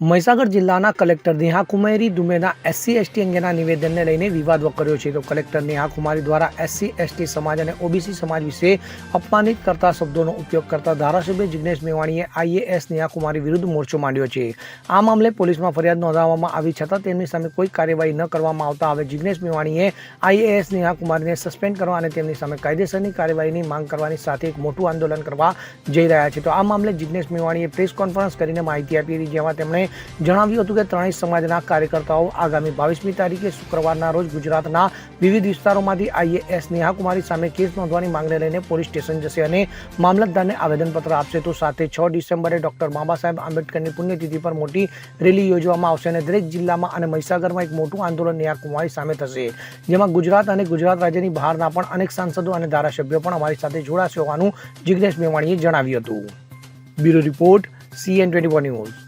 મહીસાગર જિલ્લાના કલેક્ટર નેહા કુમારી દુમેના SC, ST અંગેના નિવેદનને લઈને વિવાદ વકર્યો છે. તો કલેક્ટર નેહા કુમારી દ્વારા એસસી, એસટી સમાજ અને ઓબીસી સમાજ વિશે અપમાનિત કરતા શબ્દોનો ઉપયોગ કરતા ધારાસભ્ય જિગ્નેશ મેવાણીએ આઈએએસ નેહા કુમારી વિરુદ્ધ મોરચો માંડ્યો છે. આ મામલે પોલીસમાં ફરિયાદ નોંધાવવામાં આવી છતાં તેમની સામે કોઈ કાર્યવાહી ન કરવામાં આવતા. હવે જિગ્નેશ મેવાણીએ આઈએએસ નેહા કુમારીને સસ્પેન્ડ કરવા અને તેમની સામે કાયદેસરની કાર્યવાહીની માંગ કરવાની સાથે એક મોટું આંદોલન કરવા જઈ રહ્યા છે. તો આ મામલે જિગ્નેશ મેવાણીએ પ્રેસ કોન્ફરન્સ કરીને માહિતી આપી હતી, જેમાં તેમણે જણાવ્યું હતું કે ત્રણેય સમાજના કાર્યકર્તાઓ આગામી બાવીસમી તારીખે શુક્રવારના રોજ ગુજરાતના વિવિધ વિસ્તારોમાંથી આઈએએસ નેહાકુમારી સામે કેસ નોંધવાની માંગને લઈને પોલીસ સ્ટેશન જશે અને મામલતદારને આવેદનપત્ર આપશે. તો સાથે છ ડિસેમ્બરે ડોક્ટર બાબા સાહેબ આંબેડકરની પુણ્યતિથિ પર મોટી રેલી યોજવામાં આવશે અને દરેક જિલ્લામાં અને મહીસાગરમાં એક મોટું આંદોલન નેહાકુમારી સામે થશે. જેમાં ગુજરાત અને ગુજરાત રાજ્યની બહારના પણ અનેક સાંસદો અને ધારાસભ્યો પણ અમારી સાથે જોડાશે હોવાનું જિગ્નેશ મેવાણીએ જણાવ્યું હતું. Bureau report CN twenty news